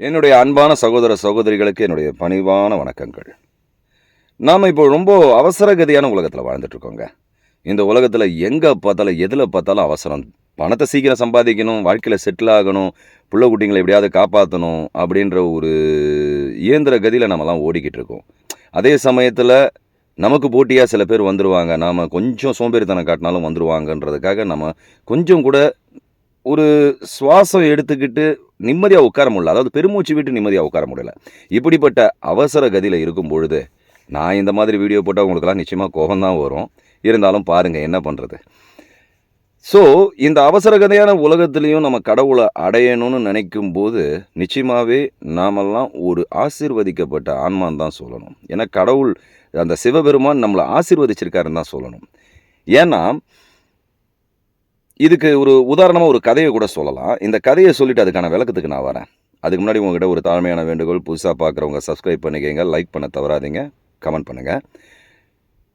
என்னுடைய அன்பான சகோதர சகோதரிகளுக்கு என்னுடைய பணிவான வணக்கங்கள். நாம் இப்போ ரொம்ப அவசரகதியான உலகத்தில் வாழ்ந்துட்டுருக்கோங்க. இந்த உலகத்தில் எங்கே பார்த்தாலும் எதில் பார்த்தாலும் அவசரம். பணத்தை சீக்கிரம் சம்பாதிக்கணும் வாழ்க்கையில் செட்டில் ஆகணும் பிள்ளை குட்டிங்களை எப்படியாவது காப்பாற்றணும் அப்படின்ற ஒரு இயந்திர கதியில் நம்மலாம் ஓடிக்கிட்டு இருக்கோம் அதே சமயத்தில் நமக்கு போட்டியாக சில பேர் வந்துடுவாங்க நாம் கொஞ்சம் சோம்பேறித்தனம் காட்டினாலும் வந்துடுவாங்கன்றதுக்காக நம்ம கொஞ்சம் கூட ஒரு சுவாசம் எடுத்துக்கிட்டு நிம்மதியாக உட்கார முடியல. அதாவது பெருமூச்சு விட்டு நிம்மதியாக உட்கார முடியல. இப்படிப்பட்ட அவசர கதியில் இருக்கும் பொழுது நான் இந்த மாதிரி வீடியோ போட்டால் உங்களுக்கெல்லாம் நிச்சயமாக கோபம்தான் வரும். இருந்தாலும் பாருங்கள் என்ன பண்ணுறது ஸோ இந்த அவசர கதையான உலகத்துலேயும் நம்ம கடவுளை அடையணும்னு நினைக்கும் போது நிச்சயமாகவே நாமெல்லாம் ஒரு ஆசீர்வதிக்கப்பட்ட ஆன்மான்னு தான் சொல்லணும். ஏன்னா கடவுள் அந்த சிவபெருமான் நம்மளை ஆசீர்வதிச்சிருக்காருன்னு தான் சொல்லணும். ஏன்னா இதுக்கு ஒரு உதாரணமாக ஒரு கதையை கூட சொல்லலாம். இந்த கதையை சொல்லிட்டு அதுக்கான விளக்கத்துக்கு நான் வரேன். அதுக்கு முன்னாடி உங்ககிட்ட ஒரு தாழ்மையான வேண்டுகோள் புதுசாக பார்க்குறவங்க சப்ஸ்கிரைப் பண்ணிக்கங்க லைக் பண்ண தவறாதீங்க கமெண்ட் பண்ணுங்கள்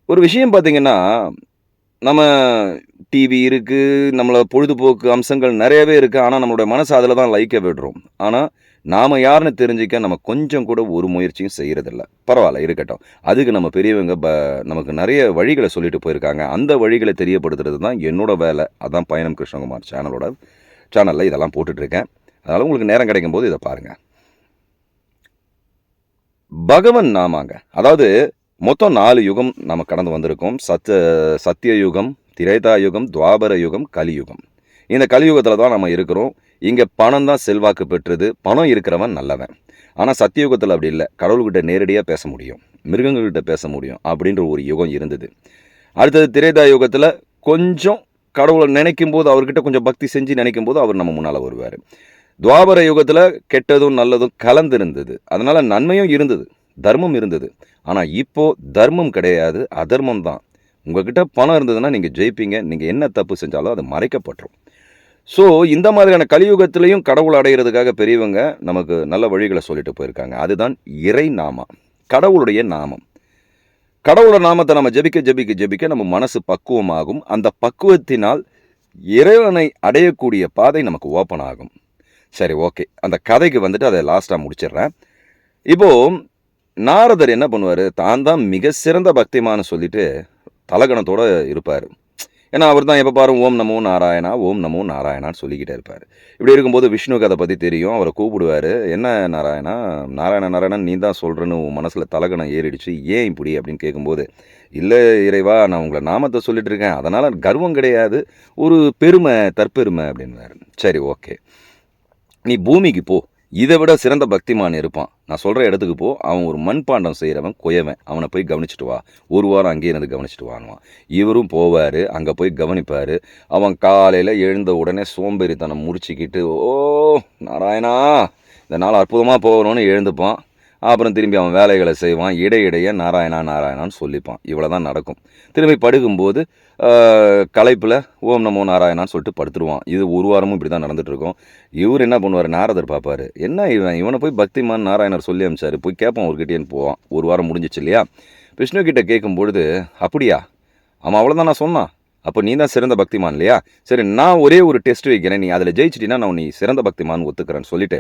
ஒரு விஷயம் பார்த்தீங்கன்னா நம்ம டிவி இருக்குது நம்மளை பொழுதுபோக்கு அம்சங்கள் நிறையவே இருக்குது ஆனால் நம்மளுடைய மனசு அதில் தான் லைக்கை விடுறோம். ஆனால் நாம் யாருன்னு தெரிஞ்சிக்க நம்ம கொஞ்சம் கூட ஒரு முயற்சியும் செய்கிறதில்ல பரவாயில்ல இருக்கட்டும். அதுக்கு நம்ம பெரியவங்க ப நமக்கு நிறைய வழிகளை சொல்லிட்டு போயிருக்காங்க. அந்த வழிகளை தெரியப்படுத்துறது தான் என்னோட வேலை. அதான் பயணம் கிருஷ்ணகுமார் சேனலோட சேனலில் இதெல்லாம் போட்டுட்ருக்கேன். அதனால் உங்களுக்கு நேரம் கிடைக்கும் போது இதை பாருங்கள் பகவன் நாமாங்க. அதாவது மொத்தம் நாலு யுகம் நம்ம கடந்து வந்திருக்கோம். சத்த சத்திய யுகம் திரேதா யுகம் துவாபர யுகம் கலியுகம். இந்த கலியுகத்தில் தான் நம்ம இருக்கிறோம். இங்கே பணம் தான் செல்வாக்கு பெற்றது. பணம் இருக்கிறவன் நல்லவன். ஆனால் சத்தியுகத்தில் அப்படி இல்லை. கடவுள்கிட்ட நேரடியாக பேச முடியும். மிருகங்கள்கிட்ட பேச முடியும் அப்படின்ற ஒரு யுகம் இருந்தது. அடுத்தது திரேதா யுகத்தில் கொஞ்சம் கடவுளை நினைக்கும் போது அவர்கிட்ட கொஞ்சம் பக்தி செஞ்சு நினைக்கும் போது அவர் நம்ம முன்னால் வருவார். துவாபர யுகத்தில் கெட்டதும் நல்லதும் கலந்திருந்தது. அதனால் நன்மையும் இருந்தது. தர்மம் இருந்தது. ஆனால் இப்போது தர்மம் கிடையாது. அதர்மம் தான். உங்ககிட்ட பணம் இருந்ததுன்னா நீங்கள் ஜெயிப்பீங்க. நீங்கள் என்ன தப்பு செஞ்சாலும் அது மறைக்கப்பட்டுரும். ஸோ இந்த மாதிரியான கலியுகத்திலையும் கடவுள் அடைகிறதுக்காக பெரியவங்க நமக்கு நல்ல வழிகளை சொல்லிட்டு போயிருக்காங்க. அதுதான் இறை நாமம். கடவுளுடைய நாமம். கடவுளோட நாமத்தை நம்ம ஜெபிக்க ஜெபிக்க ஜெபிக்க நம்ம மனசு பக்குவமாகும். அந்த பக்குவத்தினால் இறைவனை அடையக்கூடிய பாதை நமக்கு ஓப்பன் ஆகும். சரி ஓகே அந்த கதைக்கு வந்துட்டு அதை லாஸ்ட்டாக முடிச்சிடுறேன். இப்போது நாரதர் என்ன பண்ணுவார்? தான் தான் மிக சிறந்த பக்திமான்னு சொல்லிட்டு தலகணத்தோடு இருப்பார். ஏன்னா அவர் தான் எப்போ பாரு ஓம் நமோ நாராயணா ஓம் நமோ நாராயணான்னு சொல்லிக்கிட்டே இருப்பார். இப்படி இருக்கும்போது விஷ்ணுக்கு அதை பற்றி தெரியும் அவரை கூப்பிடுவார் என்ன நாராயணா நாராயண நாராயணன் நீ தான் சொல்கிறேன்னு உன் மனசில் தலகணம் ஏறிடுச்சு ஏன் இப்படி? அப்படின்னு கேட்கும்போது இல்லை இறைவா நான் உங்களை நாமத்தை சொல்லிட்டு இருக்கேன் அதனால் கர்வம் கிடையாது ஒரு பெருமை தற்பெருமை அப்படின்னாரு சரி ஓகே. நீ பூமிக்கு போ இதை விட சிறந்த பக்திமான் இருப்பான். நான் சொல்கிற இடத்துக்கு போ. அவன் ஒரு மண்பாண்டம் செய்கிறவன் குயவன் அவனை போய் கவனிச்சுட்டு வா. ஒரு வாரம் அங்கேயே இருந்து கவனிச்சிட்டு வாங்குவான் இவரும் போவார் அங்கே போய் கவனிப்பார். அவன் காலையில் எழுந்த உடனே சோம்பேறித்தனம் முறிச்சிக்கிட்டு ஓ நாராயணா இந்த நாள் அற்புதமாக போகணும்னு எழுந்துப்பான். அப்புறம் திரும்பி அவன் வேலைகளை செய்வான். இடையிடையே நாராயணா நாராயணான்னு சொல்லிப்பான். இவ்வளோ தான் நடக்கும். திரும்பி படுக்கும்போது களைப்பில் ஓம் நமோ நாராயணான்னு சொல்லிட்டு படுத்துருவான். இது ஒரு வாரமும் இப்படி தான் நடந்துகிட்ருக்கோம் இவர் என்ன பண்ணுவார்? நாரதர் பார்ப்பார். என்ன இவன்? இவனை போய் பக்திமான் நாராயணர் சொல்லி அமிச்சாரு. போய் கேட்பான் ஒருக்கிட்டேன்னு போவான். ஒரு வாரம் முடிஞ்சிச்சு இல்லையா? விஷ்ணு கிட்ட அப்படியா? அவன் அவ்வளோதான் நான் சொன்னான். அப்போ நீ தான் சிறந்த பக்திமான் இல்லையா? சரி நான் ஒரே ஒரு டெஸ்ட் வைக்கிறேன். நீ அதில் ஜெயிச்சிட்டினா நான் நீ சிறந்த பக்திமான் ஒத்துக்கிறேன்னு சொல்லிட்டு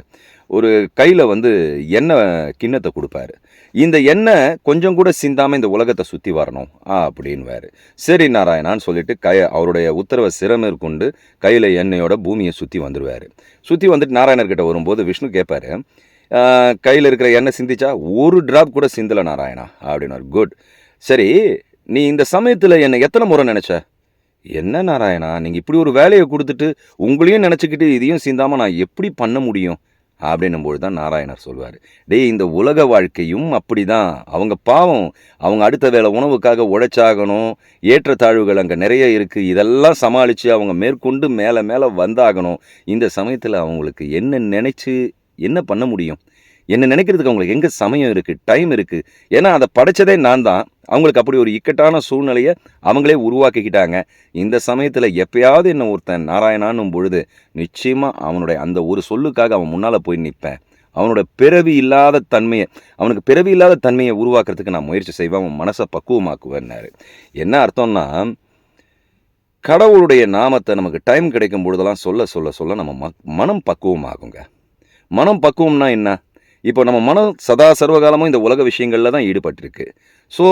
ஒரு கையில் வந்து எண்ணெய் கிண்ணத்தை கொடுப்பாரு. இந்த எண்ணெய் கொஞ்சம் கூட சிந்தாமல் இந்த உலகத்தை சுற்றி வரணும் ஆ அப்படின்வாரு சரி நாராயணான்னு சொல்லிட்டு கை அவருடைய உத்தரவை சிறமேற்கொண்டு கையில் எண்ணெயோட பூமியை சுற்றி வந்துடுவார் சுற்றி வந்துட்டு நாராயணர்கிட்ட வரும்போது விஷ்ணு கேட்பாரு கையில் இருக்கிற எண்ணெய் சிந்திச்சா ஒரு ட்ராப் கூட சிந்தலை நாராயணா அப்படின்னாரு குட் சரி நீ இந்த சமயத்தில் என்னை எத்தனை முறை நினச்ச? என்ன நாராயணா நீங்கள் இப்படி ஒரு வேலையை கொடுத்துட்டு உங்களையும் நினச்சிக்கிட்டு இதையும் சிந்தாமல் நான் எப்படி பண்ண முடியும்? அப்படின்னும்போது தான் நாராயணர் சொல்வார். டேய் இந்த உலக வாழ்க்கையும் அப்படி தான் அவங்க பாவம் அவங்க அடுத்த வேலை உணவுக்காக உழைச்சாகணும் ஏற்றத்தாழ்வுகள் அங்கே நிறைய இருக்குது இதெல்லாம் சமாளித்து அவங்க மேற்கொண்டு மேலே மேலே வந்தாகணும். இந்த சமயத்தில் அவங்களுக்கு என்ன நினச்சி என்ன பண்ண முடியும்? என்ன நினைக்கிறதுக்கு அவங்களுக்கு எங்கே சமயம் இருக்குது டைம் இருக்குது ஏன்னா அதை படைச்சதே நான் தான். அவங்களுக்கு அப்படி ஒரு இக்கட்டான சூழ்நிலையை அவங்களே உருவாக்கிக்கிட்டாங்க. இந்த சமயத்தில் எப்பயாவது என்ன ஒருத்தன் நாராயணான்னும் பொழுது நிச்சயமாக அவனுடைய அந்த ஒரு சொல்லுக்காக அவன் முன்னால் போய் நிற்பேன். அவனோட பிறவி இல்லாத தன்மையை அவனுக்கு பிறவி இல்லாத தன்மையை உருவாக்குறதுக்கு நான் முயற்சி செய்வேன். அவன் மனசை பக்குவமாக்குவேன்னாரு. என்ன அர்த்தம்னா கடவுளுடைய நாமத்தை நமக்கு டைம் கிடைக்கும் பொழுதெல்லாம் சொல்ல சொல்ல சொல்ல நம்ம மனம் பக்குவமாகுங்க. மனம் பக்குவம்னா என்ன? இப்போ நம்ம மனம் சதா சர்வகாலமும் இந்த உலக விஷயங்களில் தான் ஈடுபட்டிருக்கு. ஸோ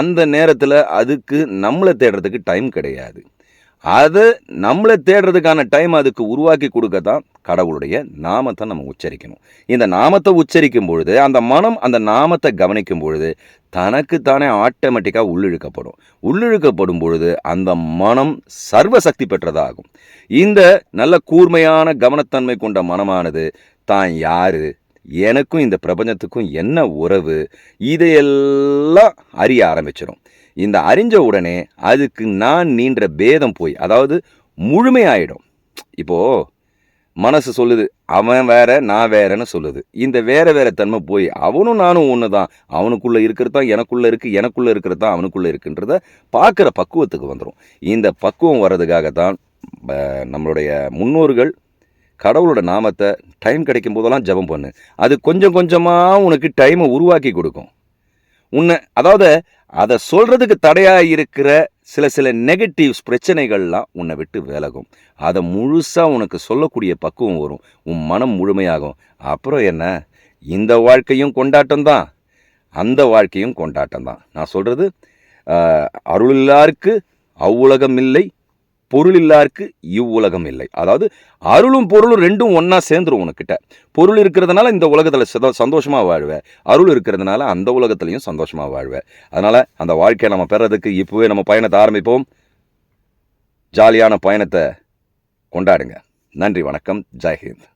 அந்த நேரத்தில் அதுக்கு நம்மளை தேடுறதுக்கு டைம் கிடையாது. அதை நம்மளை தேடுறதுக்கான டைம் அதுக்கு உருவாக்கி கொடுக்க தான் கடவுளுடைய நாமத்தை நம்ம உச்சரிக்கணும். இந்த நாமத்தை உச்சரிக்கும் பொழுது அந்த மனம் அந்த நாமத்தை கவனிக்கும் பொழுது தனக்கு தானே ஆட்டோமேட்டிக்காக உள்ளிழுக்கப்படும். உள்ளிழுக்கப்படும் பொழுது அந்த மனம் சர்வசக்தி பெற்றதாகும். இந்த நல்ல கூர்மையான கவனத்தன்மை கொண்ட மனமானது தான் யாரு? எனக்கும் இந்த பிரபஞ்சத்துக்கும் என்ன உறவு? இதையெல்லாம் அறிய ஆரம்பிச்சிடும் இந்த அறிஞ்ச உடனே அதுக்கு நான் நீன்ற பேதம் போய் அதாவது முழுமையாயிடும். இப்போ மனசு சொல்லுது அவன் வேற நான் வேறன்னு சொல்லுது. இந்த வேற வேற தன்மை போய் அவனும் நானும் ஒன்று தான் அவனுக்குள்ளே இருக்கிறது தான் எனக்குள்ளே இருக்குது எனக்குள்ளே இருக்கிறது தான் அவனுக்குள்ளே இருக்குன்றத பார்க்குற பக்குவத்துக்கு வந்துடும் இந்த பக்குவம் வர்றதுக்காகத்தான் தான் நம்மளுடைய முன்னோர்கள் கடவுளோட நாமத்தை டைம் கிடைக்கும் போதெல்லாம் ஜெபம் பண்ணு. அது கொஞ்சம் கொஞ்சமாக உனக்கு டைமை உருவாக்கி கொடுக்கும். உன்னை அதாவது அதை சொல்கிறதுக்கு தடையாக இருக்கிற சில சில நெகட்டிவ்ஸ் பிரச்சனைகள்லாம் உன்னை விட்டு விலகும். அதை முழுசாக உனக்கு சொல்லக்கூடிய பக்குவம் வரும். உன் மனம் முழுமையாகும். அப்புறம் என்ன? இந்த வாழ்க்கையும் கொண்டாட்டம் தான் அந்த வாழ்க்கையும் கொண்டாட்டம் தான் நான் சொல்கிறது அருள் இல்லாருக்கு அவ்வுலகம் இல்லை. பொருள் இல்லாருக்கு இவ்வுலகம் இல்லை. அதாவது அருளும் பொருளும் ரெண்டும் ஒன்றா சேர்ந்துரும் உனக்கிட்ட. பொருள் இருக்கிறதுனால இந்த உலகத்தில் சந்தோஷமாக வாழ்வ. அருள் இருக்கிறதுனால அந்த உலகத்துலையும் சந்தோஷமாக வாழ்வேன் அதனால் அந்த வாழ்க்கையை நம்ம பெறதுக்கு இப்போவே நம்ம பயணத்தை ஆரம்பிப்போம். ஜாலியான பயணத்தை கொண்டாடுங்க. நன்றி வணக்கம். ஜெய்ஹிந்த்.